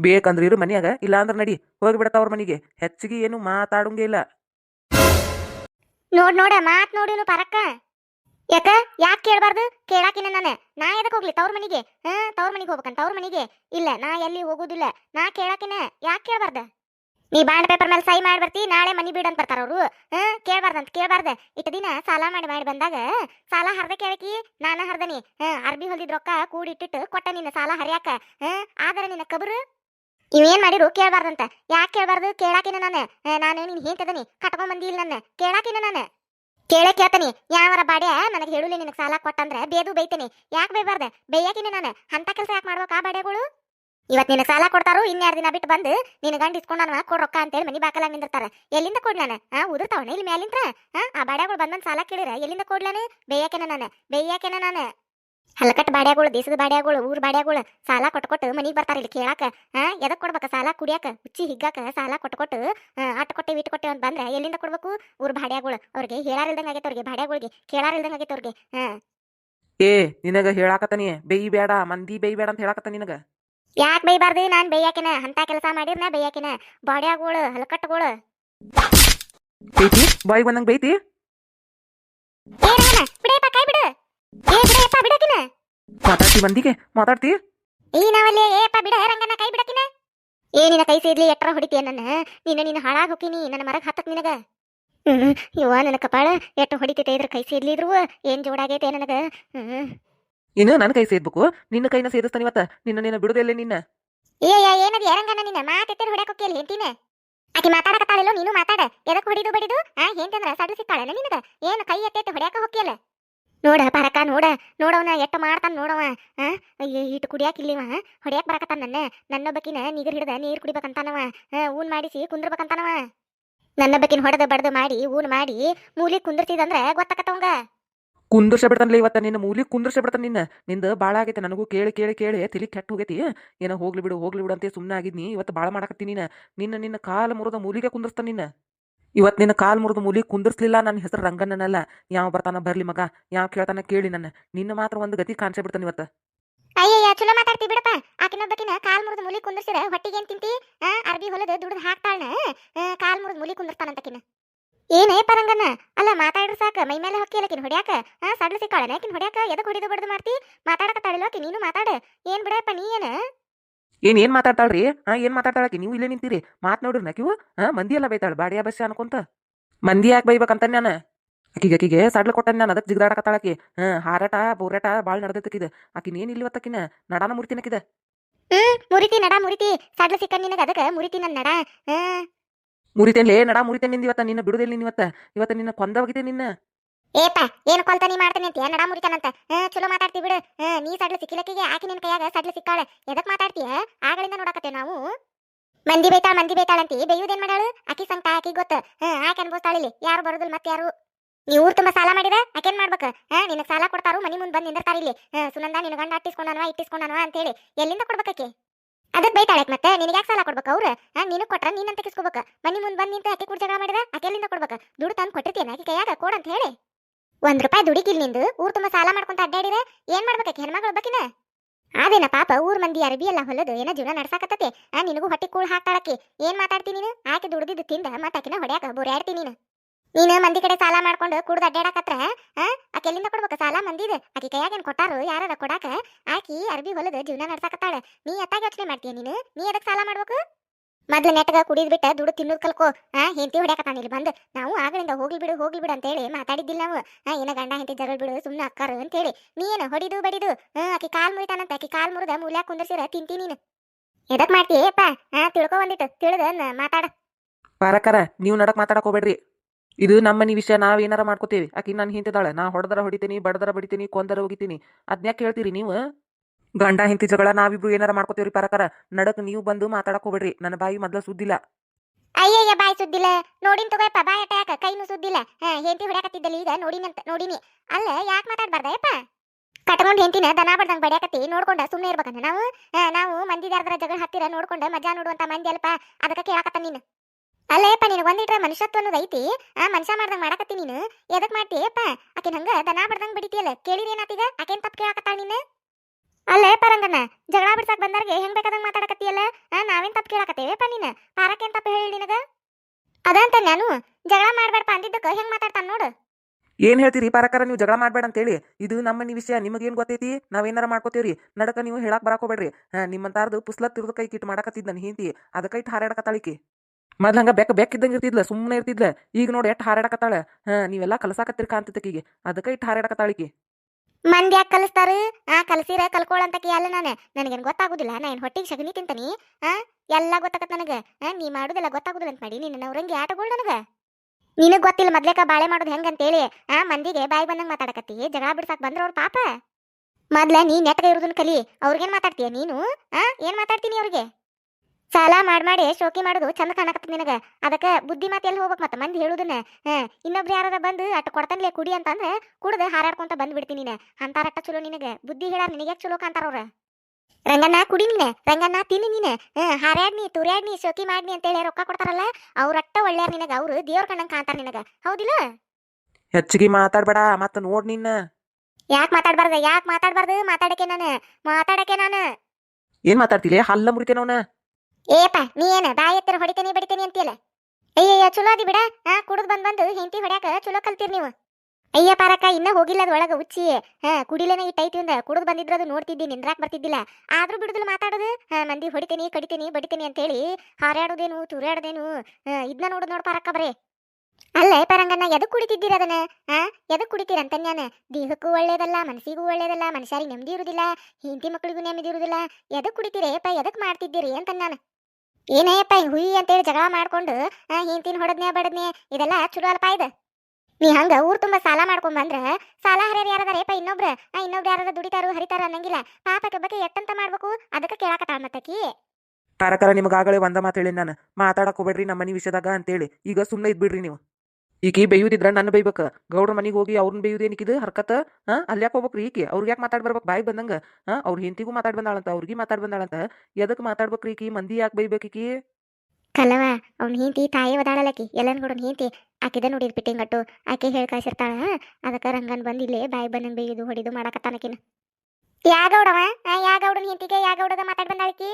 ಬೇಕಂದ್ರೆ ಇರು ಮನ್ಯಾಗ ಇಲ್ಲ ಅಂದ್ರೆ ನಡಿ ಹೋಗಿಬಿಡತ್ತ ಅವ್ರ ಮನೆಗೆ. ಹೆಚ್ಚಿಗೆ ಏನು ಮಾತಾಡಂಗೇ ಇಲ್ಲ. ನೋಡ್ ನೋಡ, ಮಾತ್ ನೋಡಿನು ಪರಕ್ಕ. ಯಾಕ? ಯಾಕೆ ಕೇಳಬಾರ್ದು? ಕೇಳಾಕಿನ ನಾನು? ನಾ ಎದಕ್ ಹೋಗ್ಲಿ? ತವ್ರ ಮನೆಗೆ? ಹಾ, ತವ್ರ ಮನೆಗೆ ಹೋಗ್ಬೇಕಂತ, ತವ್ರ ಮನೆಗೆ? ಇಲ್ಲ, ನಾ ಎಲ್ಲಿ ಹೋಗುದಿಲ್ಲ. ನಾ ಕೇಳಾಕಿನ ಯಾಕೆ ಕೇಳಬಾರ್ದ? ನೀ ಬಾಂಡ್ ಪೇಪರ್ ಮೇಲೆ ಸೈ ಮಾಡಿ ಬರ್ತಿ ನಾಳೆ ಮನಿ ಬೀಡ್ ಅಂತ ಬರ್ತಾರ ಅವರು. ಹಾ, ಕೇಳಬಾರ್ದಂತ, ಕೇಳಬಾರ್ದ. ಇಟ್ಟ ದಿನ ಸಾಲ ಮಾಡಿ ಮಾಡಿ ಬಂದಾಗ, ಸಾಲ ಹರ್ದ ಕೇಳಕಿ, ನಾನ ಹರ್ದನಿ. ಹಾ, ಅರ್ಬಿ ಹೊಲಿದ ರೊಕ್ಕ ಕೂಡಿಟ್ಟಿಟ್ಟು ಕೊಟ್ಟ ನಿನ್ನ ಸಾಲ ಹರಿಯಾಕ. ಹಾ, ಆದ್ರೆ ನಿನ್ನ ಕಬರು ಇವೇನ್ ಮಾಡಿರು? ಕೇಳಬಾರ್ದಂತ. ಯಾಕೆ ಕೇಳಬಾರ್ದು? ಕೇಳಾಕಿನ ನಾನು. ನಾನು ನಿನ್ ಹೇಳ್ತಿದ್ದೀನಿ ಕಟ್ಕೊಂಡ್ ಇಲ್ಲ ನನ್ನ ಕೇಳಾಕಿನ ನಾನು. ಕೇಳೇ ಕೇಳ್ತಾನಿ. ಯಾವರ ಬಾಡ್ಯ ನನಗೆ ಹೇಳುಲಿ ನಿನಗೆ ಸಾಲ ಕೊಟ್ಟಂದ್ರೆ ಬೇದು ಬೈತೀನಿ. ಯಾಕೆ ಬೈಬಾರ್ದೆ? ಬೈಯಾಕಿನ ನಾನು. ಅಂತ ಕೆಲಸ ಯಾಕೆ ಮಾಡ್ಬೇಕು ಆ ಬಾಡ್ಯಗಳು ಇವತ್ತು ನಿನಗೆ ಸಾಲ ಕೊಡ್ತಾರೋ, ಇನ್ಯಾರು ದಿನ ಬಿಟ್ಟು ಬಂದು ನಿನ್ನ ಗಂಡ ನಾನು ಕೊಡ್ ರೊಕ್ಕ ಅಂತೇಳಿ ಮನಿ ಬಾಕಲಾಗ ನಿಂದಿರ್ತಾರೆ. ಎಲ್ಲಿಂದ ಕೊಡ್ ನಾನು? ಹಾ ಉದುರ್ತಾವನ ಇಲ್ಲಿ ಮ್ಯಾಲಿಂತ್ರ? ಆ ಬಾಡ್ಯಗಳು ಬಂದ್ ಸಾಲ ಕೇಳಿರ ಎಲ್ಲಿಂದ ಕೊಡ್ಲಾನೆ ಬೇಯಾಕೆನ ನಾನು. ಬೇಯಾಕೆನ ನಾನು. ಹಲಕಟ್ ಬಾಡ್ಯಾಗಳು ದೇಶದ ಬಾಡ್ಯಾಗಳು ಊರ್ ಬಾಡ್ಯಾಗಳು ಸಾಲ ಕೊಟ್ಕೊಟ್ಟು ಮನಿಗೆ ಬರ್ತಾರೆ ಇಲ್ಲಿ ಕೇಳಾಕ. ಹಾ ಎದಕ್ ಕೊಡ್ಬೇಕ ಸಾಲ ಕುಡಿಯಾಕ? ಹುಚ್ಚಿ ಹಿಗ್ಗಾಕ ಸಾಲ ಕೊಟ್ಕೊಟ್ಟು ಅಟ್ ಕೊಟ್ಟೆ ಇಟ್ ಕೊಟ್ಟೆ ಅಂತ ಬಂದ್ರೆ ಎಲ್ಲಿಂದ ಕೊಡ್ಬೇಕು? ಊರ್ ಭಾಡ್ಯಾಗಳು ಅವ್ರಿಗೆ ಹೇಳಾರಿಲ್ದಂಗ ಆಗೈತೆ ಅವ್ರಿಗೆ ಬಾಡ್ಯಾಗಳಿಗೆ ಕೇಳಾರಿಲ್ದಂಗ ಆಗೈತೆ ಅವ್ರಿಗೆ. ಹಾ ಏ ನಿನಗ ಹೇಳಾಕತ್ತಾನಿ ಬೇಯಿ ಬೇಡ ಮಂದಿ ಬೇಯಿ ಬೇಡ ಅಂತ ಹೇಳಾಕತ್ತ ನಿನಗ. ಯಾಕೆ ಬೈಬಾರ್ದು ನಾನ್ ಬೇಯಾಕಿನ ಅಂತ ಕೆಲಸ ಮಾಡಿರ್ನ ಬೈಯಾಕಿನ ಬಾಡ್ಯಾಗಳು ಹಲಕಟ್ಟುಗಳು ಬೈತಿ ಬಾಯಿಗೆ ಬಂದಂಗ ಬೈತಿ ಬಿಡಪ್ಪ ಕೈ ಬಿಡು. ಬಿಡಪ್ಪ ಬಿಡಕಿನ? ಮಾತಾಡ್ತಿ ಮಂದಿಗೆ ಮಾತಾಡ್ತಿ? ಈ ನಾವಲ್ಲಿ ಏಪ್ಪ ಬಿಡ ರಂಗನ ಕೈ ಬಿಡಕಿನ? ಏ ನಿನ್ನ ಕೈ ಸೇರ್ಲಿ ಎಟ್ರ ಹೊಡಿತೀಯ ನನ್ನ ನಿನ್ನ ನಿನ್ನ ಹಾಳಾಗ್ ಹೋಗಿನಿ ನನ್ನ ಮರಗೆ ಹತ್ತಕ್ ನಿನಗ? ಹ್ಮ್ ಇವ ನನ್ನ ಕಪಾಳ ಎಟ್ರ ಹೊಡಿತೈತೆ ಇದ್ರ ಕೈ ಸೇದ್ಲಿ ಇದ್ರು ಏನ್ ಜೋಡಾಗೈತೆ ನನಗ? ಹ್ಮ್ ಇನ್ನು ನನ್ನ ಕೈ ಸೇರ್ಬೇಕು ನಿನ್ನ ಕೈನ ಸೇರಿಸ್ತಾನೆ ಇವತ್ತ? ನಿನ್ನ ನಿನ್ನ ಬಿಡುದಿಲ್ಲ ನಿನ್ನ? ಏ ಏನದು ಯಾರಂಗನ ನಿನ್ನ ಮಾತೆತ್ತಿರ ಹೊಡ್ಯಾಕ ಹೋಗಿಲ್ಲ ಹೆಂತಿನ ಆಕಿ ಮಾತಾಡಕತ್ತಾಳಿಲ್ಲೋ ನೀನು ಮಾತಾಡ. ಎದಕ್ ಹೊಡಿದು ಬಡಿದು? ಆ ಹೆಂತಂದ್ರ ಸಡ್ಲು ಸಿಕ್ಕಾಳ ನಿನಗ? ಏನು ಕೈ ಎತ್ತೆತ್ತು ಹೊಡ್ಯಾಕ ಹೋಗಿಲ್ಲ ನೋಡ ಪರಕ ನೋಡ ನೋಡವನ ಎಟ್ಟ ಮಾಡ್ತಾನ ನೋಡವ ಆ ಅಯ್ಯ, ಇಟ್ಟು ಕುಡಿಯಾಕ ಇಲ್ಲಿವ? ಹೊಡ್ಯಾಕ ಬರಕತ್ತ ನನ್ನ. ನನ್ನೊಬ್ಬಕಿನ ನೀಗರ್ ಹಿಡ್ದ ನೀರ್ ಕುಡಿಬೇಕಂತಾನವ. ಊನ್ ಮಾಡಿಸಿ ಕುಂದ್ರಬೇಕಂತಾನವ. ನನ್ನೊಬ್ಬಕಿನ ಹೊಡೆದ ಬಡ್ದು ಮಾಡಿ, ಊನ್ ಮಾಡಿ ಮೂಲಿ ಕುಂದಿರ್ತಿದಂದ್ರ ಗೊತ್ತಾಕತ್ತವಂಗ. ಕುಂದರ್ಸ ಬಿಡ್ತಾನಲ್ಲ ಇವತ್ತ ನಿನ್ನ, ಮೂಲಿ ಕುಂದರ್ಸ ಬಿಡ್ತಾನ ನಿನ್ನ. ನಿಂದ ಬಾಳ ಆಗೈತೆ ನನಗೂ. ಕೇಳಿ ಕೇಳಿ ಕೇಳಿ. ತಿಲಿ ಕೆಟ್ಟ ಹೋಗೈತಿ. ಏನೋ ಹೋಗ್ಲಿ ಬಿಡು ಹೋಗ್ಲಿ ಬಿಡು ಅಂತ ಸುಮ್ಮನೆ ಆಗಿದ್ನಿ. ಇವತ್ತು ಬಾಳ ಮಾಡಕತ್ತೀ ನೀನ. ನಿನ್ನ ನಿನ್ನ ಕಾಲು ಮುರಿದ ಮೂಲಿಗೆ ಕುಂದರ್ಸ್ತಾನ ನಿನ್ನ. ಇವತ್ತು ನಿನ್ನ ಕಾಲು ಮುರಿದ ಮೂಲಿ ಕುಂದರ್ಸ್ಲಿಲ್ಲ ನನ್ನ ಹೆಸರು ರಂಗಣ್ಣನಲ್ಲ. ಯಾವ ಬರ್ತಾನ ಬರ್ಲಿ ಮಗ. ಯಾವ ಕೇಳ್ತಾನ ಕೇಳಿ ನನ್ನ. ನಿನ್ನ ಮಾತ್ರ ಒಂದು ಗತಿ ಕಾಣಿಸ್ಬಿಡ್ತಾನೆ ಇವತ್ತು. ಅಯ್ಯಯ್ಯ ಚಲೋ ಮಾತಾಡ್ತಿ ಬಿಡಪ್ಪ. ಆಕಿನೊಬ್ಬಕಿನ ಕಾಲ್ ಮುರಿದ ಮುಲಿ ಕುಂದಿರ್ಸಿರ ಹೊಟ್ಟಿಗೆ ಏನ್ ತಿಂತಿ? ಆ ಅರ್ಬಿ ಹೊಲದ ದುಡ್ದು ಹಾಕ್ತಾಳ್ನ? ಆ, ಕಾಲ್ ಮುರಿದ ಮುಲಿ ಕುಂದಿರ್ತಾನಂತಕಿನ ಏನೇ ಪರಂಗನ? ಅಲ್ಲ ಮಾತಾಡ್ರ ಸಾಕ. ಮೈ ಮೇಲೆ ಹೊಕ್ಕಿಯಲ್ಲಕಿನ ಹೊಡ್ಯಾಕ? ಆ ಸಡ್ಲ ಸಿಕ್ಕಾಳನ ಆಕಿನ ಹೊಡ್ಯಾಕ? ಎದಕ್ ಹೊಡಿದು ಬಡ್ದು ಮಾಡ್ತಿ? ಮಾತಾಡಕತ್ತಾಳಿಲ್ಲ ಆಕಿ? ನೀನು ಮಾತಾಡ. ಏನ್ ಬಿಡಪ್ಪ ನೀ ಏನ? ಏನ್ ಏನ್ ಮಾತಾಡ್ತಾಳ್ರಿ? ಹಾ ಏನ್ ಮಾತಾಡ್ತಾಳಕಿ? ನೀವು ಇಲ್ಲೇ ನಿಂತೀರಿ. ಮಾತ್ ನೋಡ್ರಿ ನಕಿವು ಹಾ ಮಂದಿ ಎಲ್ಲ ಬೈತಾಳ. ಬಾಡಿಯ ಬಸ್ಸ ಅನ್ಕೊಂತ. ಮಂದಿ ಯಾಕೆ ಬೈಬೇಕಂತ ನಾನು? ಆಕಿಗೆ ಆಕಿಗೆ ಸಡ್ಲ ಕೊಟ್ಟೆ ನಾನು ಅದಕ್ಕೆ ಜಿಗದಾಡಕತ್ತಾಳಕಿ ಹಾ ಹಾರಾಟ ಬೋರಾಟ ಬಾಳ್ ನಡೆದೈತಕಿದ. ಆಕಿನ ಏನ್ ಇಲ್ಲಿ ಇವತ್ತಕಿನ? ನಡಾನ ಮುರಿತಿನಕಿದ? ಹ್ಮ್ ಮುರಿತಿ ನಡ ಮುರಿತಿ. ಸಡ್ಲು ಸಿಕ್ಕ ನಿನಗ ಅದಕ್ಕ ಮುರಿತಿ ನನ್ ನಡ. ಹ್ಮ್ ಮುರಿತೇನ್ಲೇ ನಡಾ ಮುರಿತೇನೆ ನಿಂದ ಇವತ್ತ? ನಿನ್ನ ಬಿಡುದಿಲ್ಲ ನೀನ್ ಇವತ್ತ? ಇವತ್ತ ನಿನ್ನ ಕೊಂದ ಹೋಗಿದೆ ನಿನ್ನ? ಏಪ ಏನ್ ನೀ ಮಾಡ್ತೀನಿ ಅಂತ ನಡ ಮುರಿತಾನಂತ. ಹ್ಮ್ ಚಲೋ ಮಾತಾಡ್ತಿ ಬಿಡು. ಹ್ಮ್ ನೀ ಸಡ್ಲು ಸಿಕ್ಕಿಲಕ್ಕಿಗೆ ಆಕಿ ನಿನ್ ಕೈಯಾಗ ಸಡ್ಲು ಸಿಕ್ಕಾಳೆ. ಎದಕ್ ಮಾತಾಡ್ತೀಯ? ಆಗಳಿಂದ ನೋಡಕತ್ತೇವ್ ನಾವು. ಮಂದಿ ಬೈತಾಳ ಮಂದಿ ಬೈತಾಳಂತಿ ಬೈಯುವುದೇನ್ ಮಾಡಾಳು ಆಕಿ ಸಂಕಟ ಆಕಿ ಗೊತ್ತ. ಹ್ಮ್ ಆಕೆ ಅನ್ಬೋಸ್ತಾಳಿಲ್ಲಿ ಯಾರು ಬರೋದಿಲ್ಲ ಮತ್ತೆ ಯಾರು? ನೀ ಊರ್ ತುಂಬಾ ಸಾಲ ಮಾಡಿದ? ಆಕೇನ್ ಮಾಡ್ಬೇಕು? ಹಾ, ನಿನಗೆ ಸಾಲ ಕೊಡ್ತಾರು, ಮನಿ ಮುಂದೆ ಬಂದು ನಿಂದಿರ್ತಾರ ಇಲ್ಲಿ. ಸುನಂದಾ ಸುನಂದ ನಿನ್ನ ಗಂಡ ಇಟ್ಟಿಸ್ಕೊಂಡನವಾ ಅಂತ ಹೇಳಿ ಎಲ್ಲಿಂದ ಕೊಡ್ಬೇಕಕ್ಕೆ ಅದಕ್ಕೆ ಬೈತಾಳೆ ಮತ್ತೆ? ನಿನಗೆ ಯಾಕೆ ಸಾಲ ಕೊಡ್ಬೇಕು ಅವ್ರು? ಹಾ, ನೀನು ಕೊಟ್ರ ನೀನ್ ಕಿಸ್ಕೋಬೇಕು. ಮನಿ ಮುಂದೆ ಬಂದು ನಿಂತ ಆಕೆ ಕೂಡ ಜಗಳ ಮಾಡಿದ? ಆಕೆ ಎಲ್ಲಿಂದ ಕೊಡ್ಬೇಕ? ದುಡ್ಡು ತಂದು ಕೊಟ್ಟಿರ್ತೀನಿ ಆಕೆ ಕೈಯಾಗ? ಕೊಡ್ ಅಂತ ಹೇಳಿ. ಒಂದ್ ರೂಪಾಯಿ ದುಡಿಗಿಲ್ ನಿಂದು, ಊರ್ ತುಂಬಾ ಸಾಲ ಮಾಡ್ಕೊಂತ ಅಡ್ಡಾಡಿರ ಏನ್ ಮಾಡ್ಬೇಕ ಹೆಣ್ಮಗಳು ಬಕಿನ ಅದೇನ ಪಾಪ, ಊರ್ ಮಂದಿ ಅರಬಿ ಎಲ್ಲ ಹೊಲದು, ಏನೋ ಜೀವನ ನಡ್ಸಾಕತ್ತತೆ. ಆ ನಿನಗೂ ಹೊಟ್ಟಿ ಕೂಳ್ ಹಾಕ್ತಾಳಕ್ಕೆ. ಏನ್ ಮಾತಾಡ್ತಿ ನೀನು? ಆಕೆ ದುಡ್ದಿದ್ದು ತಿಂದ ಮತ್ತ ಆಕಿನ ಹೊಡ್ಯಾಕ ಬೋರ್ಯಾಡ್ತಿ ನೀನು. ನೀನು ಮಂದಿ ಕಡೆ ಸಾಲ ಮಾಡ್ಕೊಂಡು ಕುಡ್ದು ಅಡ್ಡಾಡಕತ್ರ ಆಕೆ ಎಲ್ಲಿಂದ ಸಾಲಾ ಸಾಲ ಮಂದಿದ. ಆಕಿ ಕೈಯಾಗ ಏನ್ ಕೊಟ್ಟಾರು? ಯಾರ ಕೊಡಾಕ? ಆಕಿ ಅರ್ಬಿ ಹೊಲದ ಜೀವನ ನಡ್ಸಾಕತ್ತಾಳ. ನೀ ಎತ್ತಾಗ ಯೋಚನೆ ಮಾಡ್ತೀಯ ನೀನು? ನೀ ಎದಕ್ ಸಾಲ ಮಾಡ್ಬೇಕು? ಮೊದ್ಲು ನೆಟ್ಟಗ ಕುಡಿದ್ ಬಿಟ್ಟ ದುಡ್ಡು ತಿನ್ನೋದ್ ಕಲ್ಕೋ, ಆ? ಹೆಂಡತಿ ಹೊಡ್ಯಾಕತ್ತಾನ ಇಲ್ಲಿ ಬಂದು. ನಾವು ಆಗಲಿಂದ ಹೋಗ್ಲಿ ಬಿಡು ಹೋಗ್ಲಿ ಬಿಡು ಅಂತೇಳಿ ಮಾತಾಡಿದ್ದಿಲ್ಲ ನಾವು ಏನ ಗಂಡ ಹೆಂಡತಿ ಜಗಳ ಬಿಡು ಸುಮ್ಮನೆ ಅಕ್ಕಾರು ಅಂತೇಳಿ. ನೀನು ಹೊಡಿದು ಬಡಿದು ಆಕಿ ಕಾಲ್ ಮುರಿತಾನಂತ, ಆಕಿ ಕಾಲ್ ಮುರಿದ ಮೂಲ್ಯಾಕ ಕುಂದರ್ಸಿರ ತಿಂತಿ ನೀನು. ಎದಕ್ ಮಾಡ್ತೀಯಪ್ಪ ತಿಳ್ಕೊ ಬಂದಿಟ್ಟು, ತಿಳಿದ ಮಾತಾಡ. ಪಾರಕರ, ನೀವು ನಡಕ್ ಮಾತಾಡಕ್ ಹೋಗ್ಬೇಡ್ರಿ. ಇದು ನಮ್ಮ ವಿಷಯ ನಾವ್ ಏನಾರ ಮಾಡ್ಕೋತೇವಿ. ಆಕಿ ನಾನು ಹಿಂತಿದ್ದಾಳೆ ನಾ ಹೊಡೆದರ ಹೊಡಿತೀನಿ, ಬಡದರ ಬಡಿತೀನಿ ಕೊಂದರ ಹೋಗಿತೀನಿ. ಅದ್ನ್ಯಾಕ ಹೇಳ್ತೀರಿ ನೀವು? ಗಂಡ ಹಿಂತಿ ಜಗಳ, ನಾವಿಬ್ರು ಏನಾರ ಮಾಡ್ಕೋತೇವ್ರಿ ಪರಕರ. ನಡಕ್ ನೀವು ಬಂದು ಮಾತಾಡಕ್ ಹೋಗ್ಬೇಡ್ರಿ. ನನ್ನ ಬಾಯಿ ಮೊದ್ಲ ಸುದ್ದಿಲ್ಲ. ಅಯ್ಯಯ್ಯ, ಬಾಯಿ ಸುದ್ದಿಲ್ಲ. ನೋಡಿನ್ ತಗೋಯಪ್ಪ ಬಾಯ್ ಅಟ ಯಾಕ? ಕೈನು ಸುದ್ದಿಲ್ಲ. ಹಾ, ಹೆಂಡತಿ ಈಗ ನೋಡಿನಂತ ನೋಡಿನಿ. ಅಲ್ಲ, ಯಾಕೆ ಮಾತಾಡ್ಬಾರ್ದಯಪ್ಪ ಕಟ್ಕೊಂಡು ಹೆಂಡತಿನ ದನ ಬಡ್ದಂಗೆ ಬಡ್ಯಾಕತ್ತಿ, ನೋಡ್ಕೊಂಡ ಸುಮ್ಮನೆ ಇರ್ಬೇಕಂತ. ನಾವು ನಾವು ಮಂದಿ ಯಾರ್ದಾರ ಜಗಳ ಹತ್ತಿರ ನೋಡ್ಕೊಂಡ ಮಜಾ ನೋಡುವಂತ ಮಂದಿ ಅಲ್ಪ, ಅದಕ್ಕೆ ಕೇಳಾಕತ್ತ ನೀನು. ಅಲ್ಲಯ್ಯಪ್ಪ ನಿನಗೆ ಒಂದಿಟ್ರ ಮನುಷ್ಯತ್ವ ಅನ್ನೋದು ಐತಿ. ಆ, ಮನುಷ್ಯ ಮಾಡ್ದಂಗ್ ಮಾಡಕತ್ತಿ ನೀನು. ಎದಕ್ ಮಾಡ್ತೀಯಪ್ಪ ಆಕಿನ ಹಂಗ ದನ ಬಡ್ದಂಗ್ ಬಿಡಿತಿಯಲ್ಲ ಕೇಳಿದೇನಾತೀಗ ಆಕೇನ್ ತಪ್ಪು ಕೇಳಾಕತ್ತಾಳ ನೀನು? ಅಲ್ಲೇ ಪರಂಗಣ್ಣ ಜಗಳ ಬಿಡ್ಸಕ್ ಬಂದವ್ರಿಗೆ ಹೆಂಗ್ ಬೇಕಾದಂಗ್ ಮಾತಾಡಕತ್ತಿಯಲ್ಲ? ನಾವೇನ್ ನಾವ್ ತಪ್ಪು ಕೇಳಕತ್ತೇವೇಪ್ಪ ನೀನು? ಪಾರಕ್ ಏನ್ ತಪ್ಪು ಹೇಳಿ ನಿನಗ? ಅದಂತ ನಾನು. ಜಗಳ ಮಾಡ್ಬೇಡಪ್ಪ ಅಂದಿದ್ದಕ್ಕ ಹೆಂಗ್ ಮಾತಾಡ್ತಾನ ನೋಡು. ಏನ್ ಹೇಳ್ತೀರಿ ಪರಕಾರ ನೀವು ಜಗಳ ಮಾಡ್ಬೇಡ ಅಂತೇಳಿ? ಇದು ನಮ್ಮ ನಿ ವಿಷಯ, ನಿಮಗೇನ್ ಗೊತ್ತೈತಿ? ನಾವೇನಾರ ಮಾಡ್ಕೋತೀವ್ರಿ. ನಡಕ ನೀವು ಹೇಳಕ್ ಬರಾಕೋಬೇಡ್ರಿ ನಿಮ್ಮಂತಾರದು ಪುಸ್ಲತ್ ತಿರ್ದು ಕೈ ಕಿಟ್ ಮಾಡಕತ್ತಿದ್ದ ನನ್ನ ಹಿಂತಿ ಅದಕ್ಕೈಟ್ ಹಾರಾಡಕತ್ತಾಳಿಕಿ ಮೊದ್ಲು ಹಂಗ ಬೆಕ್ಕ ಬೆಕ್ಕಿದ್ದಂಗೆ ಇರ್ತಿದ್ಲ ಸುಮ್ಮನೆ ಇರ್ತಿದ್ಲ. ಈಗ ನೋಡಿ ಎಷ್ಟು ಹಾರಾಡಕತ್ತಾಳ. ಹಾ, ನೀವೆಲ್ಲ ಕಲಸಾಕತ್ತಿರ್ ಕಾಂತಿದ್ದಕ್ಕಿಗೆ ಇಟ್ಟು ಹಾರಾಡಕತ್ತಾಳಿಕಿ. ಮಂದಿ ಯಾಕೆ ಕಲಿಸ್ತಾರ? ಆ, ಕಲ್ಸಿರ ಕಲ್ಕೊಳಂತಕಿ ಅಲ್ಲ ನಾನು. ನನಗೇನ್ ಗೊತ್ತಾಗುದಿಲ್ಲ. ನಾ ಏನು ಹೊಟ್ಟಿಗೆ ಸಗಣಿ ತಿಂತಾನಿ? ಆ, ಎಲ್ಲ ಗೊತ್ತಾಗತ್ತೆ ನನಗೆ. ನೀ ಮಾಡುದಿಲ್ಲ, ಗೊತ್ತಾಗುದಿಲ್ಲ ಅಂತ ಮಾಡಿ. ನಿನ್ನ ನವ್ರಂಗಿ ಆಟಗಳು ನನಗೆ. ನಿನಗೆ ಗೊತ್ತಿಲ್ಲ ಮೊದ್ಲೇಕ ಬಾಳೆ ಮಾಡೋದು ಹೆಂಗಂತೇಳಿ ಆ, ಮಂದಿಗೆ ಬಾಯಿ ಬಂದಂಗ ಮಾತಾಡಕತ್ತಿ. ಜಗಳ ಬಿಡ್ಸಾಕ್ ಬಂದ್ರೆ ಅವ್ರ ಪಾಪ. ಮೊದ್ಲ ನೀ ನೆಟ್ಟಗೆ ಇರೋದನ್ನ ಕಲಿ, ಅವ್ರಿಗೇನ್ ಮಾತಾಡ್ತೀಯ ನೀನು? ಆ, ಏನು ಮಾತಾಡ್ತೀನಿ ಅವ್ರಿಗೆ? ಸಾಲ ಮಾಡಿ ಮಾಡಿ ಶೋಕಿ ಮಾಡೋದು ಚಂದ ಕಾಣಕತ್ತ ನಿನಗ. ಅದಕ್ಕೆ ಬುದ್ಧಿ ಮಾತು ಎಲ್ಲಿ ಹೋಗ್ಬೇಕು ಮತ್ತೆ ಮಂದಿ ಹೇಳುದನ್ನ. ಹಾ ಇನ್ನೊಬ್ರು ಯಾರಾರ ಬಂದು ಅಟ್ ಕೊಡ್ತಾನಲೇ ಕುಡಿ ಅಂತಂದ್ರೆ ಕುಡ್ದು ಹಾರಾಡ್ಕೊಂತ ಬಂದ್ಬಿಡ್ತೀನಿ ನೀನ. ಅಂತಾರಟ್ಟ ಚಲೋ ನಿನಗ. ಬುದ್ಧಿ ಹೇಳಾರ ನಿನಗೆ ಚಲೋ ಕಾಂತಾರ ಅವ್ರ? ರಂಗಣ್ಣ ಕುಡಿ ನೀನೆ. ರಂಗಣ್ಣ ತಿನ್ನಿ ನೀನೆ. ಹಾರಾಡ್ನಿ ತುರ್ಯಾಡ್ನಿ ಶೋಕಿ ಮಾಡ್ನಿ ಅಂತೇಳಿ ರೊಕ್ಕ ಕೊಡ್ತಾರಲ್ಲ ಅವ್ರಟ್ಟ ಒಳ್ಳೆಯವ್ರು ನಿನಗ. ಅವರು ದೇವ್ರ ಕಣ್ಣಂಗೆ ಕಾಂತಾರ ನಿನಗ. ಹೌದಿಲ್ಲ? ಹೆಚ್ಚಿಗೆ ಮಾತಾಡ್ಬೇಡ ಮತ್ತೆ ನೋಡ್ ನಿನ್ನ. ಯಾಕೆ ಮಾತಾಡ್ಬಾರ್ದು? ಯಾಕೆ ಮಾತಾಡ್ಬಾರ್ದು? ಮಾತಾಡಕ್ಕೆ ನಾನು. ಮಾತಾಡಕ್ಕೆ ನಾನು. ಏನ್ ಮಾತಾಡ್ತಿಲ್ಲ? ಹಲ್ಲ ಮುರಿತೇನವನ ಏಪ, ನೀ ಏನ ಬಾಯಿ ಎತ್ತರ ಹೊಡಿತೇನಿ ಬಡಿತೇನಿ ಅಂತೀಯಲ್ಲ? ಅಯ್ಯಯ್ಯ, ಚಲೋ ಅದಿ ಬಿಡ. ಹಾ ಕುಡಿದ್ ಬಂದ್ ಬಂದು ಹೆಂಡತಿ ಹೊಡ್ಯಾಕ ಚಲೋ ಕಲ್ತೀರಿ ನೀವು. ಅಯ್ಯ ಪಾರಕ್ಕ, ಇನ್ನ ಹೋಗಿಲ್ಲ ಅದ ಒಳಗ ಉಚ್ಚಿ ಹಾ, ಕುಡಿಲೇನ ಇಟ್ಟೈತಿ ಒಂದ ಕುಡಿದ್ ಬಂದಿದ್ರ ಅದು ನೋಡ್ತಿದ್ದಿ, ನಿಂದ್ರಾಕ್ ಬರ್ತಿದ್ದಿಲ್ಲ. ಆದ್ರೂ ಬಿಡುದಿಲ್ಲ ಮಾತಾಡೋದು. ಹಾ, ಮಂದಿ ಹೊಡಿತೇನಿ ಕಡಿತೇನಿ ಬಡಿತೇನಿ ಅಂತೇಳಿ ಹಾರಾಡೋದೇನು ತುರ್ಯಾಡೋದೇನು. ಹಾ ಇದನ್ನ ನೋಡು ನೋಡ್ ಪಾರಕ್ಕ ಬರೇ. ಅಲ್ಲ ಪರಂಗಣ್ಣ, ಎದಕ್ ಕುಡಿತಿದ್ದೀರ ಅದನ್ನ? ಹಾ ಎದಕ್ ಕುಡಿತೀರ ನಾನು ದೇಹಕ್ಕೂ ಒಳ್ಳೇದಲ್ಲ, ಮನಸ್ಸಿಗೂ ಒಳ್ಳೇದಲ್ಲ ಮನುಷ್ಯರಿಗೆ ನೆಮ್ಮದಿ ಇರುವುದಿಲ್ಲ ಹೆಂಡತಿ ಮಕ್ಕಳಿಗೂ ನೆಮ್ಮದಿ ಇರುವುದಿಲ್ಲ ಎದಕ್ ಕುಡಿತೀರೇಪ್ಪ ಎದಕ್ ಮಾಡ್ತಿದ್ದೀರಿ ಅಂತ ನಾನು ಹಿಂಗ್ ಹುಯಿ ಅಂತೇಳಿ ಜಗಳ ಮಾಡ್ಕೊಂಡು ಹಿಂತಿನ ಹೊಡದ್ನೆ ಬಡದ್ನೆ ಇದೆಲ್ಲ ಚಲೋ ಅಲ್ಪ ಇದು. ನೀ ಹಂಗ ಊರ್ ತುಂಬಾ ಸಾಲ ಮಾಡ್ಕೊಂಡ್ ಬಂದ್ರ ಸಾಲ ಹರಿಯರ್ ಯಾರದಾರೇಪ ಇನ್ನೊಬ್ರ? ಇನ್ನೊಬ್ರು ಯಾರಾರ ದುಡಿತಾರು ಹರಿತಾರ ಅನ್ನಂಗಿಲ್ಲ. ಪಾಪಕ್ಕೆ ಬಗ್ಗೆ ಎಟ್ಟಂತ ಮಾಡ್ಬೇಕು? ಅದಕ್ಕೆ ಕೇಳಾಕತ್ತಾಳ ಮತ್ತಕಿ ತಾರಕರ, ನಿಮಗಾಗಲೇ ಒಂದ ಮಾತು ಹೇಳಿ ನಾನು. ಮಾತಾಡಕ್ ಹೋಗ್ಬೇಡ್ರಿ ನಮ್ಮ ಮನಿ ವಿಷಯದಾಗ ಅಂತೇಳಿ. ಈಗ ಸುಮ್ಮನೆ ಇದ್ಬಿಡ್ರಿ ನೀವು. ಈಕಿ ಬೈಯುದಿದ್ರ ನನ್ನ ಬೈಬೇಕ ಗೌಡ್ರ ಮನೆಗೆ ಹೋಗಿ ಅವ್ರನ್ನ ಬೈಯುದೇನಿಕಿದು ಹರ್ಕತ್ ಹಾ ಅಲ್ಲಿ ಯಾಕೆ ಹೋಗ್ಬೇಕ್ರಿ ಈಕಿ. ಅವ್ರಿಗೆ ಯಾಕೆ ಮಾತಾಡ್ ಬರ್ಬೇಕು? ಬಾಯ್ ಬಂದಂಗ. ಹಾ ಅವ್ರ ಹೆಂಡತಿಗೂ ಮಾತಾಡ್ ಬಂದಾಳಂತ ಅವ್ರಿಗೆ ಮಾತಾಡ್ ಬಂದಾಳಂತ. ಎದಕ್ ಮಾತಾಡ್ಬೇಕ್ರಿ ಈಕಿ? ಮಂದಿ ಯಾಕೆ ಬೈಬೇಕು ಈಕಿ? ಕಲವ ಅವ್ನ ಹಿಂತಿ ತಾಯಿ ಒದಾಳಲಕಿ ಎಲ್ಲನ್ ಕೂಡ ಹಿಂತಿ ಆಕಿದ ನೋಡಿದ್ ಪಿಟ್ಟಿಂಗ್ ಅಟ್ಟು ಆಕೆ ಹೇಳಿ ಕಳ್ಸಿರ್ತಾಳ ಅದಕ್ಕ ರಂಗನ್ ಬಂದು ಇಲ್ಲೇ ಬಾಯಿ ಬಂದಂಗ್ ಬೈಯುದು ಹೊಡಿದು ಮಾಡಕತ್ತಾನಕಿನ ಯಾ ಗೌಡವ? ಆ, ಯಾ ಗೌಡನ್ ಹಿಂತಿಗೆ ಯಾ ಗೌಡಗ ಮಾತಾಡ್ ಬಂದಾಳಕಿ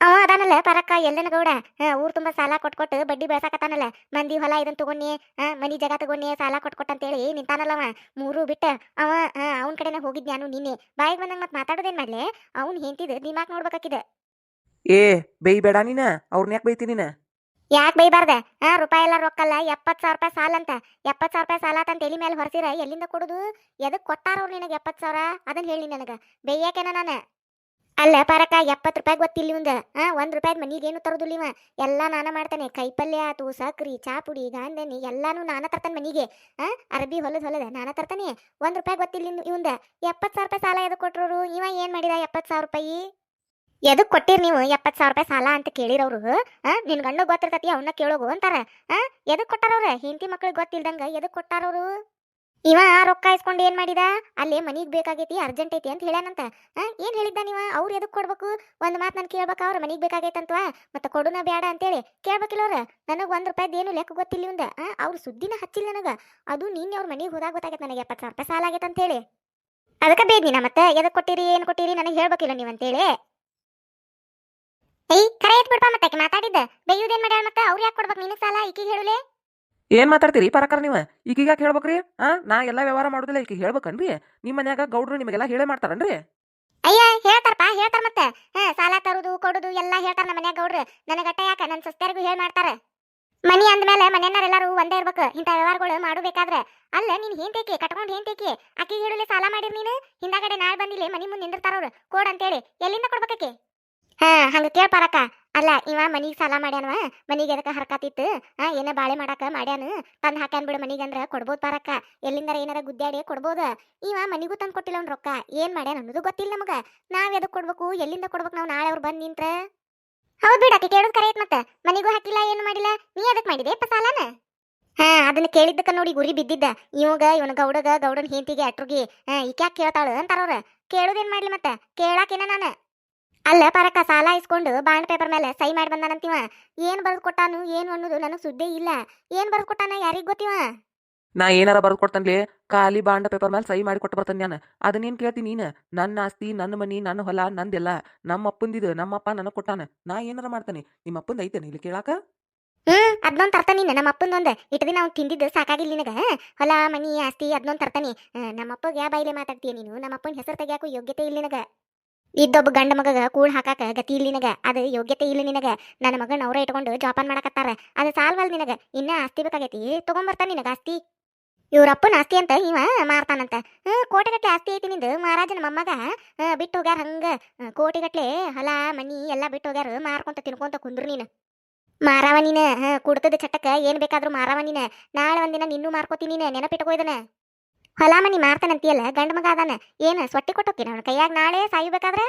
ಅವ ಅದಾನಲ್ಲ ಪರಕ್ಕ ಎಲ್ಲನ ಗೌಡ. ಹಾ ಊರ್ ತುಂಬಾ ಸಾಲ ಕೊಟ್ಕೊಟ್ಟು ಬಡ್ಡಿ ಬೆಳಸಾಕತ್ತಾನಲ್ಲ. ಮಂದಿ ಹೊಲ ಇದನ್ ತಗೊಂಡಿ ಆ ಮನಿ ಜಾಗ ತಗೊಂಡಿ ಸಾಲ ಕೊಟ್ಕೊಟ್ಟ ಅಂತೇಳಿ ನಿಂತಾನಲ್ಲವ ಮೂರು ಬಿಟ್ಟ ಅವ ಅವನ ಕಡೆನ ಹೋಗಿದ್ ನಾನು ನಿನ್ನೆ. ಬಾಯಿಗೆ ಬಂದಂಗ ಮತ್ ಮಾತಾಡೋದೇನ್ ಮಾಡ್ಲೆ? ಅವ್ನ್ ಹೆಂತಿದ್ ದಿಮಾಕ್ ನೋಡ್ಬೇಕಾಕಿದ ಏ ಬೈಬೇಡ ನೀನ? ಅವ್ರನ್ನ ಯಾಕೆ ಬೈತಿ ನೀನ? ಯಾಕೆ ಬೈಬಾರ್ದ ಆ ರೂಪಾಯಿ ಎಲ್ಲ ರೊಕ್ಕಲ್ಲ ಎಪ್ಪತ್ತು ಸಾವಿರ ರೂಪಾಯಿ ಸಾಲ ಅಂತ. ಎಪ್ಪತ್ತು ಸಾವಿರ ರೂಪಾಯಿ ಸಾಲ ಅಂತ ಎಲಿ ಮೇಲೆ ಹೊರಸಿರ ಎಲ್ಲಿಂದ ಕೊಡುದು? ಎದಕ್ ಕೊಟ್ಟಾರ ಅವ್ರು ನಿನಗೆ ಎಪ್ಪತ್ತು ಸಾವಿರ? ಅದನ್ನ ಹೇಳಿ ನನಗೆ. ಬೇಯ್ಯಾಕೇನ ನಾನು? ಅಲ್ಲ ಪರಕ ಎಪ್ಪತ್ತು ರೂಪಾಯಿ ಗೊತ್ತಿಲ್ಲ ಇವಂದ ಆ, ಒಂದ್ ರೂಪಾಯಿ ಏನು ತರೋದಿಲ್ಲ ಇವ. ಎಲ್ಲ ನಾನ ಮಾಡ್ತಾನೆ. ಕೈಪಲ್ಯ ಆತು ಸಕ್ರಿ ಚಾಪುಡಿ, ಗಾಂಧನಿ, ಎಲ್ಲಾನು ನಾನ ತರ್ತಾನೆ ಮನಿಗೆ. ಅರಬಿ ಹೊಲದ ಹೊಲದ, ನಾನ ತರ್ತಾನೆ. ಒಂದು ರೂಪಾಯಿ ಗೊತ್ತಿಲ್ಲ ಇವಂದ ಎಪ್ಪತ್ತು ಸಾವಿರ ರೂಪಾಯಿ ಸಾಲ ಎದು ಕೊಟ್ಟರು ಇವ ಏನು ಮಾಡಿದ ಎಪ್ಪತ್ತು ಸಾವಿರ ರೂಪಾಯಿ? ಎದಕ್ಕೆ ಕೊಟ್ಟಿರಿ ನೀವು ಎಪ್ಪತ್ತು ಸಾವಿರ ರೂಪಾಯಿ ಸಾಲ ಅಂತ ಕೇಳಿರವ್ರು ಆ, ನಿನ್ ಗಂಡು ಗೊತ್ತಿರ್ತತಿ ಅವನ್ನ ಕೇಳೋಗು ಅಂತಾರ. ಹಾಂ ಎದಕ್ ಕೊಟ್ಟಾರವ್ರ? ಹೆಂಡತಿ ಮಕ್ಳಿಗೆ ಗೊತ್ತಿಲ್ದಂಗೆ ಎದಕ್ಕೆ ಕೊಟ್ಟಾರವ್ರು? ಇವ ರೊಕ್ಕ ಇಸ್ಕೊಂಡು ಏನ್ ಮಾಡಿದ? ಅಲ್ಲಿ ಮನಿಗ್ ಬೇಕಾಗೈತಿ ಅರ್ಜೆಂಟ್ ಐತಿ ಅಂತ ಹೇಳ್ಯಾನಂತ ಆ ಏನ್ ಹೇಳಿದ್ದ ನೀವ? ಅವ್ರು ಎದಕ್ ಕೊಡ್ಬೇಕು? ಒಂದ್ ಮಾತ್ ನನ್ ಕೇಳ್ಬೇಕ, ಅವ್ರ ಮನಿಗ್ ಬೇಕಾಗೈತಂತ ಮತ್ತ ಕೊಡುನ ಬೇಡ ಅಂತೇಳಿ ಕೇಳ್ಬೇಕಿಲ್ಲ ಅವ್ರ. ನನಗ್ ಒಂದ್ ರೂಪಾಯಿ ಏನು ಲೆಕ್ಕ ಗೊತ್ತಿಲ್ಲ ಇವಂದ. ಅವ್ರ ಸುದ್ದಿನ ಹಚ್ಚಿಲ್ಲ ನನಗ. ಅದು ನಿನ್ನೆ ಅವ್ರ ಮನಿಗ್ ಹೋದಾಗ ಗೊತ್ತಾಗೈತೆ ನನಗೆ ಎಪ್ಪತ್ತು ಸಾವಿರ ರೂಪಾಯಿ ಸಾಲ ಆಗೈತೆ ಅಂತೇಳಿ. ಅದಕ್ಕೆ ಬೇದ್ನಿನ ಮತ್ತೆ, ಎದಕ್ ಕೊಟ್ಟಿರಿ, ಏನ್ ಕೊಟ್ಟಿರಿ ನನಗೆ ಹೇಳ್ಬೇಕಿಲ್ಲ ನೀವಂತೇಳಿ ಏಯ್, ಕರೆ ಎತ್ ಬಿಡ್ಪ ಮತ್ತೆ ಮಾತಾಡಿದ್ದ. ಬೇಯುದೇನ್ ಮಾಡ್ಯಾಳ ಮತ್ತೆ? ಅವ್ರು ಯಾಕೆ ಕೊಡ್ಬೇಕು ನಿನಗ್ ಸಾಲ? ಈಕಿಗೆ ಹೇಳುಲೆ. ಏನ್ ಮಾತಾಡ್ತೀರಿ? ಪರಕಾರ ನೀವು? ಈಗೀಗ ಹೇಳ್ಬೇಕ್ರಿ? ಆ, ನಾ ಎಲ್ಲಾ ವ್ಯವಹಾರ ಮಾಡೋದಿಲ್ಲ ಈಗ ಹೇಳ್ಬೇಕನ್ರಿ. ನಿಮ್ಮ ಮನ್ಯಾಗ ಗೌಡ್ರು ನಿಮಗೆಲ್ಲ ಹೇಳೇ ಮಾಡ್ತಾರನ್ರಿ? ಅಯ್ಯ ಹೇಳ್ತಾರಪ್ಪ ಹೇಳ್ತಾರ ಮತ್ತೆ. ಹಾ, ಸಾಲ ತರುದು, ಕೊಡುದು ಎಲ್ಲಾ ಹೇಳ್ತಾರ ನಮ್ಮ ಮನ್ಯಾಗ ಗೌಡ್ರು. ನನಗಟ್ಟ ಯಾಕ? ನನ್ನ ಸಸ್ತ್ಯಾರಿಗೂ ಹೇಳ್ ಮಾಡ್ತಾರ. ಮನಿ ಅಂದ್ಮೇಲೆ ಮನೆಯನ್ನರೆಲ್ಲರೂ ಒಂದೇ ಇರ್ಬೇಕು. ಇಂಥ ವ್ಯವಹಾರಗಳು ಮಾಡಬೇಕಾದ್ರೆ. ಅಲ್ಲ, ನೀನ್ ಹೇಂತೇಕಿ ಕಟ್ಕೊಂಡು ಹೇಂತೇಕಿ ಅಕ್ಕಿ ಹಿಡಲಿ ಸಾಲ ಮಾಡಿರ್ ನೀನು? ಹಿಂದಾಗಡೆ ನಾಳೆ ಬಂದಿಲ್ಲ ಮನಿ ಮುಂದೆ ನಿಂದಿರ್ತಾರವ್ರು ಕೋಡ್ ಅಂತೇಳಿ ಎಲ್ಲಿಂದ ಕೊಡ್ಬೇಕಾಕಿ ಹಾ, ಹಂಗ ಕೇಳ್ಪಾರಕ್ಕ ಅಲ್ಲ, ಇವ ಮನಿಗೆ ಸಾಲ ಮಾಡ್ಯಾನವ, ಮನಿಗೆ ಎದಕ್ಕ ಹರ್ಕಾತಿತ್ತು? ಹಾ ಏನ ಬಾಳೆ ಮಾಡಾಕ ಮಾಡ್ಯಾನ? ತಂದು ಹಾಕ್ಯಾನ್ ಬಿಡು ಮನಿಗಂದ್ರ ಕೊಡ್ಬೋದು ಪಾರಕ್ಕ ಎಲ್ಲಿಂದರ ಏನಾರ ಗುದ್ದಾಡಿ ಕೊಡ್ಬೋದು? ಇವ ಮನಿಗೂ ತಂದು ಕೊಟ್ಟಿಲ್ಲ ಅವ್ನ ರೊಕ್ಕ. ಏನ್ ಮಾಡ್ಯಾನ ಅನ್ನೋದು ಗೊತ್ತಿಲ್ಲ ನಮಗ. ನಾವ್ ಎದಕ್ ಕೊಡ್ಬೇಕು, ಎಲ್ಲಿಂದ ಕೊಡ್ಬೇಕು ನಾವು ನಾಳೆ ಅವ್ರು ಬಂದ್ ನಿಂತ್ರ? ಹೌದ್ ಬಿಡ, ಆಕಿ ಕೇಳೋದು ಕರೆಯತ್ ಮತ್ತೆ. ಮನಿಗೂ ಹಾಕಿಲ್ಲ, ಏನು ಮಾಡಿಲ್ಲ? ನೀ ಅದಕ್ಕೆ ಮಾಡಿದೆ ಪ ಸಾಲನ? ಹಾ, ಅದನ್ನ ಕೇಳಿದ್ದಕ್ಕ ನೋಡಿ ಗುರಿ ಬಿದ್ದಿದ್ದ. ಇವಾಗ ಇವನ ಗೌಡಗ, ಗೌಡನ ಹೆಂತಿಗೆ ಅಟ್ರುಗಿ, ಹಾ, ಈಕ್ಯಾಕ್ ಕೇಳ್ತಾಳ ಅಂತಾರವ್ರ ಕೇಳೋದೇನ್ ಮಾಡ್ಲಿ ಮತ್ತೆ? ಕೇಳಾಕೇನ ನಾನ? ಅಲ್ಲ ಪರಕ್ಕ ಸಾಲ ಇಸ್ಕೊಂಡು ಬಾಂಡ್ ಪೇಪರ್ ಮೇಲೆ ಸೈ ಮಾಡಿ ಬಂದಾನಂತಿವ. ಏನ್ ಬರೆದು ಕೊಟ್ಟಾನು ಏನು ಅನ್ನೋದು ನನಗ್ ಸುದ್ದಿ ಇಲ್ಲ. ಏನ್ ಬರೆದು ಕೊಟ್ಟಾನ ಯಾರಿಗ್ ಗೊತ್ತಿವ? ನಾ ಏನಾರ ಬರ್ದು ಕೊಡ್ತಾನ್ಲಿ ಖಾಲಿ ಬಾಂಡ ಪೇಪರ್ ಮೇಲೆ ಸಹಿ ಮಾಡಿ ಕೊಟ್ಟು ಬರ್ತಾನೆ ನಾನು. ಅದನ್ನೇನು ಕೇಳ್ತೀನಿ ನೀನು? ನನ್ನ ಆಸ್ತಿ ನನ್ನ ಮನಿ ನನ್ನ ಹೊಲ ನಂದೆಲ್ಲ. ನಮ್ಮ ಅಪ್ಪಂದಿದು ನಮ್ಮಪ್ಪ ನನಗೆ ಕೊಟ್ಟಾನ. ನಾ ಏನಾರ ಮಾಡ್ತಾನೆ. ನಿಮ್ಮ ಅಪ್ಪಂದು ಐತೆ ಇಲ್ಲಿ ಕೇಳಾಕ? ಹ್ಮ್ ಅದನ್ನೊಂದ್ ತರ್ತಾನಿ ನಮ್ಮ ಅಪ್ಪಂದೊಂದ್. ಇಟ್ಟದಿ ದಿನ ಅವ್ನು ತಿಂದಿದ್ದು ಸಾಕಾಗಿಲ್ಲ ನಿನಗ. ಹೊಲ ಮನಿ ಆಸ್ತಿ ಅದನ್ನೊಂದ್ ತರ್ತಾನಿ. ನಮ್ಮ ಅಪ್ಪಗ ಯಾ ಬಾಯಿಲೆ ಮಾತಾಡ್ತೀಯ ನೀನು? ನಮ್ಮ ಅಪ್ಪನ ಹೆಸರು ತೆಗಿಯಾಕು ಯೋಗ್ಯತೆ ಇಲ್ಲ ನಿನಗ. ಇದ್ದೊಬ್ಬ ಗಂಡ ಮಗಗ ಕೂಳ್ ಹಾಕಾಕ ಗತಿ ಇಲ್ಲ ನಿನಗ, ಅದು ಯೋಗ್ಯತೆ ಇಲ್ಲ ನಿನಗ. ನನ್ನ ಮಗನ ಅವ್ರ ಇಟ್ಕೊಂಡು ಜೋಪಾನ ಮಾಡಕತ್ತಾರ. ಅದು ಸಾಲ್ವಲ್ ನಿನಗ. ಇನ್ನ ಆಸ್ತಿ ಬೇಕಾಗೈತಿ. ತಗೊಂಬರ್ತಾನ ನಿನಗ ಆಸ್ತಿ. ಇವರಪ್ಪನ ಆಸ್ತಿ ಅಂತ ಇವ ಮಾರ್ತಾನಂತ. ಹ್ಮ್ ಕೋಟಿಗಟ್ಟಲೆ ಆಸ್ತಿ ಐತಿ ನಿಂದು. ಮಹಾರಾಜನ ಮೊಮ್ಮಗ ಬಿಟ್ಟು ಹೋಗ್ಯಾರ ಹಂಗ. ಕೋಟಿಗಟ್ಟಲೆ ಕೋಟಿಗಟ್ಲೆ ಹೊಲ, ಮನಿ ಎಲ್ಲಾ ಬಿಟ್ಟು ಹೋಗ್ಯಾರ ಮಾರ್ಕೊಂತ ತಿನ್ಕೊಂತ ಕುಂದ್ರು ನೀನು. ಮಾರಾವ ನೀನ. ಕುಡ್ತದ ಚಟಕ್ಕ ಏನ್ ಬೇಕಾದ್ರೂ ಮಾರಾವ ನೀನ. ನಾಳೆ ಒಂದಿನ ನಿನ್ನೂ ಮಾರ್ಕೋತೀನಿ ನೀನ. ನೆನಪಿಟ್ಕೋ ಇದನ್ನ. ಹೊಲ ಮನಿ ಮಾರ್ತಾನಂತೀಯಲ್ಲ ಗಂಡ ಮಗ ಅದಾನ ಏನ ಸೊಟ್ಟಿ ಕೊಟ್ಟೋಕಿನ ಅವನ ಕೈಯಾಗ ನಾಳೆ ಸಾಯಬೇಕಾದ್ರೆ?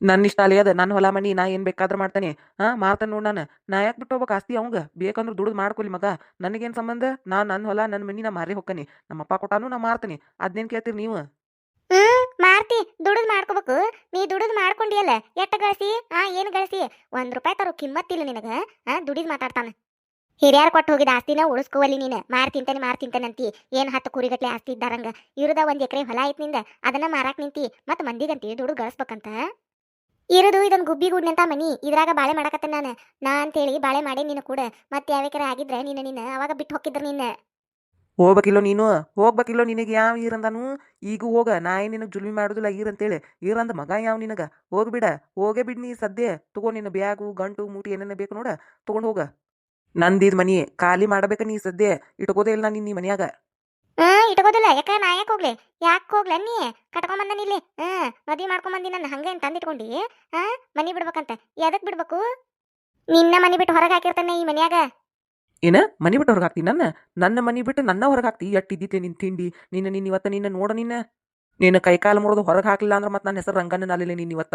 ನನ್ನ ಇಷ್ಟ ಅಲ್ಲಿ ಅದ ನನ್ನ ಹೊಲ ಮನಿ ನಾ ಏನು ಬೇಕಾದ್ರೂ ಮಾಡ್ತಾನೆ. ಹಾಂ ಮಾಡ್ತಾನೆ ನೋಡ್ ನಾನು. ನಾ ಯಾಕೆ ಬಿಟ್ಟು ಹೋಗ್ಬೇಕು ಆಸ್ತಿ ಅವಂಗ? ಬೇಕಂದ್ರೆ ದುಡ್ದು ಮಾಡ್ಕೊಲಿ ಮಗ. ನನಗೇನು ಸಂಬಂಧ? ನಾ ನನ್ನ ಹೊಲ ನನ್ನ ಮನಿ ನಾ ಮಾರಿ ಹೋಗ್ತಾನೆ ನಮ್ಮಪ್ಪ ಕೊಟ್ಟಾನು ನಾ ಮಾರ್ತಾನೆ. ಅದನ್ನೇನು ಕೇಳ್ತೀರಿ ನೀವು? ಹ್ಮ್ ಮಾರ್ತಿ. ದುಡಿದ್ ಮಾಡ್ಕೋಬೇಕು. ನೀ ದುಡಿದ್ ಮಾಡ್ಕೊಂಡಿಯಲ್ಲ ಎಟ್ಟ ಗಳಿಸಿ? ಆ ಏನು ಗಳಿಸಿ? ಒಂದ್ ರೂಪಾಯಿ ತರೋ ಕಿಮ್ಮತ್ತಿಲ್ಲ ನಿನಗ. ಆ ದುಡಿದ್ ಮಾತಾಡ್ತಾನ. ಹಿರಿಯರ್ ಕೊಟ್ಟು ಹೋಗಿದ ಆಸ್ತಿನ ಉಳಿಸ್ಕೋವಲ್ಲಿ ನೀನು. ಮಾರ್ ತಿಂತಾನೆ, ಮಾರ್ ತಿಂತಾನಂತಿ ಏನ್ ಹತ್ತು ಕುರಿಗಟ್ಲೆ ಆಸ್ತಿ ಇದ್ದಾರಂಗ. ಇರುದ ಒಂದ್ ಎಕರೆ ಹೊಲ ಐತ್ನಿಂದ. ಅದನ್ನ ಮಾರಾಕ್ ನಿಂತಿ. ಮತ್ ಮಂದಿಗಂತಿ ದುಡ್ಡು ಗಳಿಸ್ಬೇಕಂತ? ಇರುದು ಇದೊಂದ್ ಗುಬ್ಬಿ ಗುಡ್ನಂತ ಮನಿ. ಇದ್ರಾಗ ಬಾಳೆ ಮಾಡಕತ್ತ ನಾನು. ನಾ ಅಂತೇಳಿ ಬಾಳೆ ಮಾಡಿ ನೀನು ಕೂಡ. ಮತ್ತೆ ಯಾವ್ಯಾಕರ ಆಗಿದ್ರೆ ನೀನು ನೀನು ಅವಾಗ ಬಿಟ್ಟು ಹೋಗಿದ್ರ ನಿನ್ನ. ಹೋಗ್ಬೇಕಿಲ್ಲೋ ನೀನು? ಹೋಗ್ಬೇಕಿಲ್ಲೋ ನಿನಗೆ ಯಾವ ಇರಂದನು ಈಗ ಹೋಗ. ನಾ ಏನು ನಿನಗೆ ಜುಲ್ಮಿ ಮಾಡೋದಿಲ್ಲ ಅಂತ ಹೇಳಿ ಈರಂದ ಮಗ ಯಾವ ನಿನಗ? ಹೋಗ್ಬಿಡ. ಹೋಗೇ ಬಿಡ್ ನೀ ಸದ್ಯ. ತಗೋ ನಿನ್ನ ಬ್ಯಾಗು, ಗಂಟು, ಮೂಟಿ ಏನೇನು ಬೇಕು ನೋಡ. ತಗೊಂಡ್ ಹೋಗ. ನಂದಿದ್ ಮನಿ ಖಾಲಿ ಮಾಡಬೇಕ ನೀ ಸದ್ಯ ಇಟ್ಕೋದೇ ಇಲ್ಲ ನೀನ್ ನಿನ್ನ ಮನ್ಯಾಗ. ಹ್ಮ್ ಇಟ್ಕೋದಿಲ್ಲ. ಯಾಕ ನಾ ಯಾಕೆ ಹೋಗ್ಲಿ? ಯಾಕೆ ಹೋಗ್ಲ ನೀ? ಕಟ್ಕೊಂಬಂದನ ಇಲ್ಲಿ. ಹ್ಮ್ ಮದ್ವಿ ಮಾಡ್ಕೊಂಬಂದಿ ನನ್ನ ಹಂಗೆ ತಂದಿಟ್ಕೊಂಡಿ ಹಾ ಮನಿ ಬಿಡ್ಬೇಕಂತ. ಎದಕ್ ಬಿಡ್ಬೇಕು? ನಿನ್ನ ಮನಿ ಬಿಟ್ಟು ಹೊರಗೆ ಹಾಕಿರ್ತಾನೆ ಈ ಮನ್ಯಾಗ. ಏನ? ಮನಿ ಬಿಟ್ಟು ಹೊರಗೆ ಹಾಕ್ತಿ ನನ್ನ? ನನ್ನ ಮನಿ ಬಿಟ್ಟು ನನ್ನ ಹೊರಗೆ ಹಾಕ್ತಿ? ಎಟ್ಟಿದ್ದಿತ್ತೆ ನಿನ್ ತಿಂಡಿ. ನಿನ್ನ ನಿನ್ನ ಇವತ್ತ ನಿನ್ನ ನೋಡ ನಿನ್ನ. ನಿನ್ನ ಕೈಕಾಲು ಮುರಿದು ಹೊರಗೆ ಹಾಕ್ಲಿಲ್ಲ ಅಂದ್ರೆ ಮತ್ತೆ ನನ್ನ ಹೆಸರು ರಂಗನ ನಾಲಿಲ್ಲ ನೀನ್ ಇವತ್ತ.